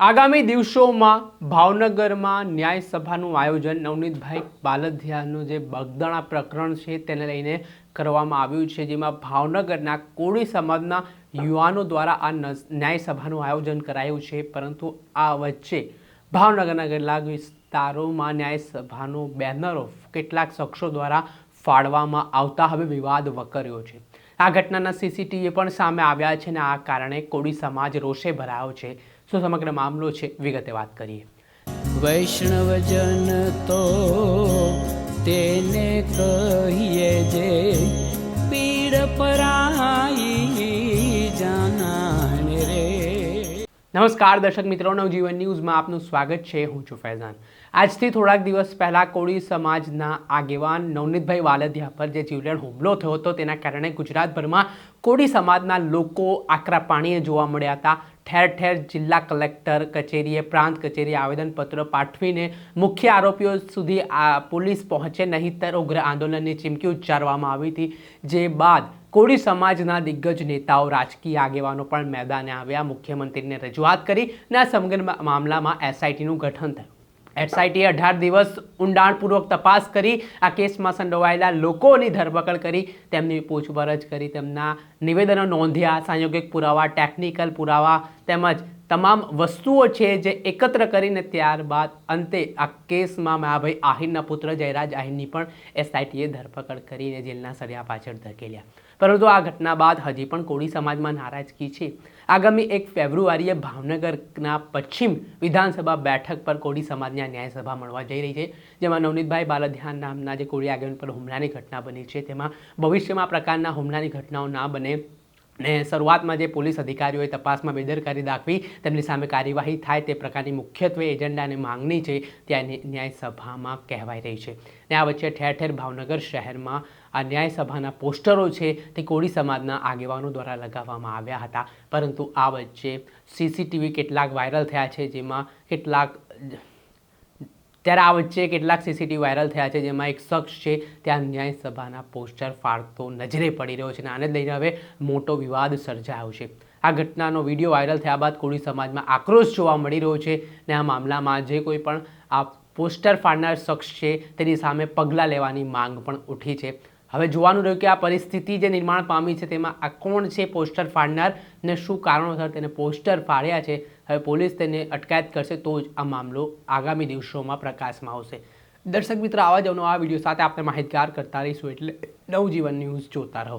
આગામી દિવસોમાં ભાવનગરમાં ન્યાય સભાનું આયોજન નવનીતભાઈ બાલધિયાનું જે બગદાણા પ્રકરણ છે તેને લઈને કરવામાં આવ્યું છે, જેમાં ભાવનગરના કોળી સમાજના યુવાનો દ્વારા આ ન્યાય સભાનું આયોજન કરાયું છે. પરંતુ આ વચ્ચે ભાવનગરના કેટલાક વિસ્તારોમાં ન્યાય સભાનો બેનરો કેટલાક શખ્સો દ્વારા ફાળવામાં આવતા હવે વિવાદ વકર્યો છે. આ ઘટનાના સીસીટીવી પણ સામે આવ્યા છે અને આ કારણે કોળી સમાજ રોષે ભરાયો છે. શું સમગ્ર મામલો છે? વિગતે વાત કરીએ. વૈષ્ણવજન તો તેને કહીએ જે પીડ પરાઈ જાનાને રે. નમસ્કાર દર્શક મિત્રો નવજીવન ન્યૂઝમાં આપનું સ્વાગત છે. હું છું ફૈઝાન. આજથી થોડાક દિવસ પહેલા કોળી સમાજના આગેવાન નવનીતભાઈ વાલદિયા પર જે જીવલેણ હુમલો થયો હતો તેના કારણે ગુજરાતભરમાં કોળી સમાજના લોકો આકરા પાણીએ જોવા મળ્યા હતા. ઠેર ઠેર જિલ્લા કલેક્ટર કચેરીએ, પ્રાંત કચેરીએ આવેદનપત્ર પાઠવીને મુખ્ય આરોપીઓ સુધી આ પોલીસ પહોંચે, નહીંતર ઉગ્ર આંદોલનની ચીમકી ઉચ્ચારવામાં આવી હતી, જે બાદ કોળી સમાજના દિગ્ગજ નેતાઓ, રાજકીય આગેવાનો પણ મેદાને આવ્યા. મુખ્યમંત્રીને રજૂઆત કરી આ સમગ્ર મામલામાં એસઆઈટીનું ગઠન થયું. એસઆઈટીએ અઢાર દિવસ ઊંડાણપૂર્વક તપાસ કરી, આ કેસમાં સંડોવાયેલા લોકોની ધરપકડ કરી, તેમની પૂછપરછ કરી, તેમના નિવેદનો નોંધ્યા, સાંયોગિક પુરાવા ટેકનિકલ પુરાવા તેમજ તમામ વસ્તુઓ છે જે એકત્ર કરીને ત્યારબાદ અંતે આ કેસમાં મહાભાઈ આહિરના પુત્ર જયરાજ આહિરની પણ એસઆઈટીએ ધરપકડ કરીને જેલના સળિયા પાછળ ધકેલ્યા. પરંતુ આ ઘટના બાદ હજી પણ કોળી સમાજમાં નારાજગી છે. આગામી એક ફેબ્રુઆરીએ ભાવનગરના પશ્ચિમ વિધાનસભા બેઠક પર કોળી સમાજની ન્યાયસભા મળવા જઈ રહી છે, જેમાં નવનીતભાઈ બાલધ્યાન નામના જે કોળી આગેવાન પર હુમલાની ઘટના બની છે, તેમાં ભવિષ્યમાં પ્રકારના હુમલાની ઘટનાઓ ના બને ને શરૂઆતમાં જે પોલીસ અધિકારીઓએ તપાસમાં બેદરકારી દાખવી, તેમની સામે કાર્યવાહી થાય તે પ્રકારની મુખ્યત્વે એજન્ડા અને માંગણી છે ત્યાં ન્યાયસભામાં ન્યાય કહેવાઈ રહી છે. ને આ વચ્ચે ઠેર ઠેર ભાવનગર શહેરમાં આ ન્યાયસભાના પોસ્ટરો છે તે કોળી સમાજના આગેવાનો દ્વારા લગાવવામાં આવ્યા હતા. પરંતુ આ વચ્ચે સીસીટીવી કેટલાક વાયરલ થયા છે જેમાં કેટલાક ત્યારે આ વચ્ચે કેટલાક સીસીટીવી વાયરલ થયા છે, જેમાં એક શખ્સ છે, ત્યાં ન્યાયસભાના પોસ્ટર ફાડતો નજરે પડી રહ્યો છે અને આને લઈને હવે મોટો વિવાદ સર્જાયો છે. આ ઘટનાનો વીડિયો વાયરલ થયા બાદ કોળી સમાજમાં આક્રોશ જોવા મળી રહ્યો છે ને આ મામલામાં જે કોઈ પણ આ પોસ્ટર ફાડનાર શખ્સ છે, તેની સામે પગલાં લેવાની માંગ પણ ઉઠી છે. હવે જોવાનું રહ્યું કે આ પરિસ્થિતિ જે નિર્માણ પામી છે, તેમાં આ કોણ છે પોસ્ટર ફાડનાર ને શું કારણોસર તેને પોસ્ટર ફાડ્યા છે હવે પોલીસ તેને અટકાયત કરશે તો જ આ મામલો આગામી દિવસોમાં પ્રકાશમાં આવશે. દર્શક મિત્રો, આવા જ આ વીડિયો સાથે આપણે માહિતગાર કરતા રહીશું એટલે નવજીવન ન્યૂઝ જોતા રહો.